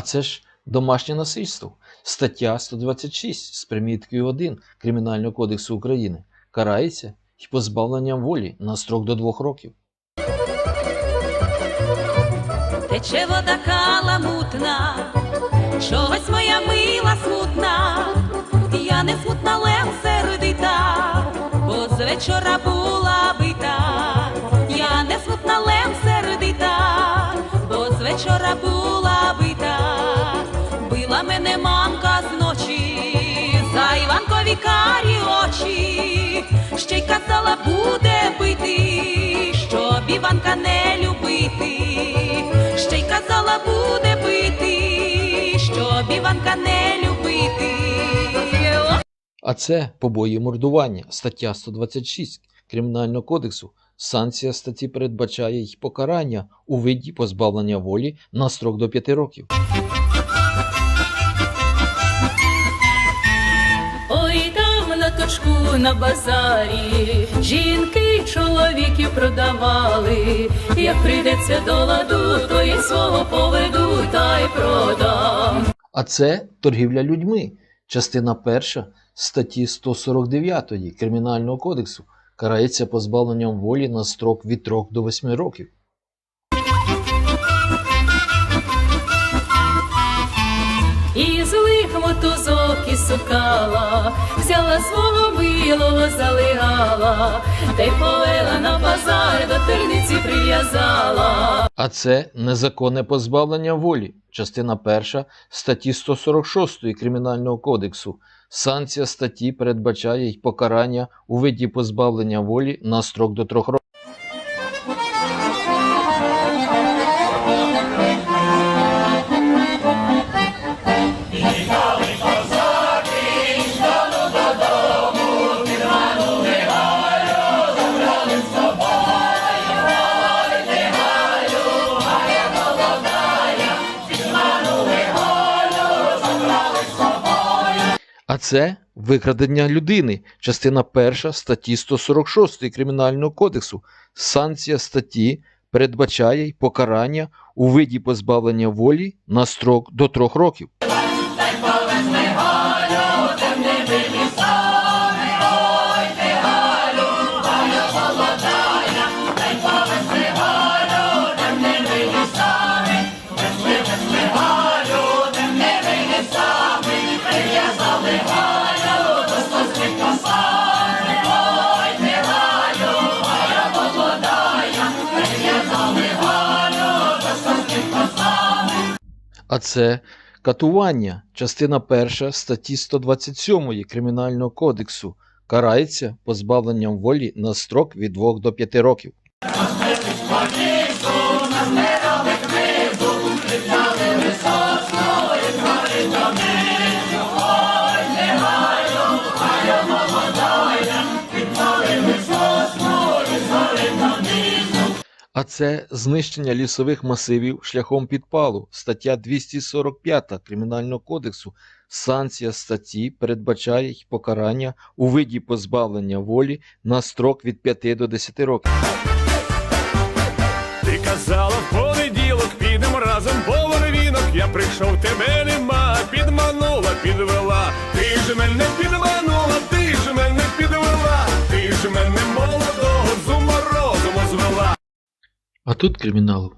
це ж домашнє насильство. Стаття 126 з приміткою 1 Кримінального кодексу України карається і позбавленням волі на строк до двох років. Тече вода каламутна, чогось моя мила смутна, я не смутна, лев сердита, бо з вечора була бита, я не смутна, лев сердита, бо з вечора була бита, била мене мамка зночі, за Іванкові карі очі, ще й казала буде бити, щоб Іванка не любити, ще й казала буде бити, щоб Іванка не любити. А це побої мордування, стаття 126 Кримінального кодексу. Санкція статті передбачає й покарання у виді позбавлення волі на строк до 5 років. Там на базарі жінки й чоловіків продавали. Як прийдеться до ладу, то і свого поведу та й продам. А це торгівля людьми, частина 1 статті 149 Кримінального кодексу карається позбавленням волі на строк від 3 до 8 років. Сукала, взяла свого милого, залигала, та й повела на базар до терниці прив'язала. А це незаконне позбавлення волі, частина 1 статті 146 Кримінального кодексу. Санкція статті передбачає й покарання у виді позбавлення волі на строк до 3 років. Це викрадення людини, частина 1 статті 146 Кримінального кодексу. Санкція статті передбачає покарання у виді позбавлення волі на строк до трьох років. А це катування, частина 1 статті 127 Кримінального кодексу. Карається позбавленням волі на строк від 2 до 5 років. А це знищення лісових масивів шляхом підпалу, стаття 245 Кримінального кодексу. Санкція статті передбачає покарання у виді позбавлення волі на строк від 5 до 10 років. Ти казала в понеділок, підемо разом по вервінок. Я прийшов, тебе нема, підманула, підвела. Тут криміналу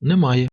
немає.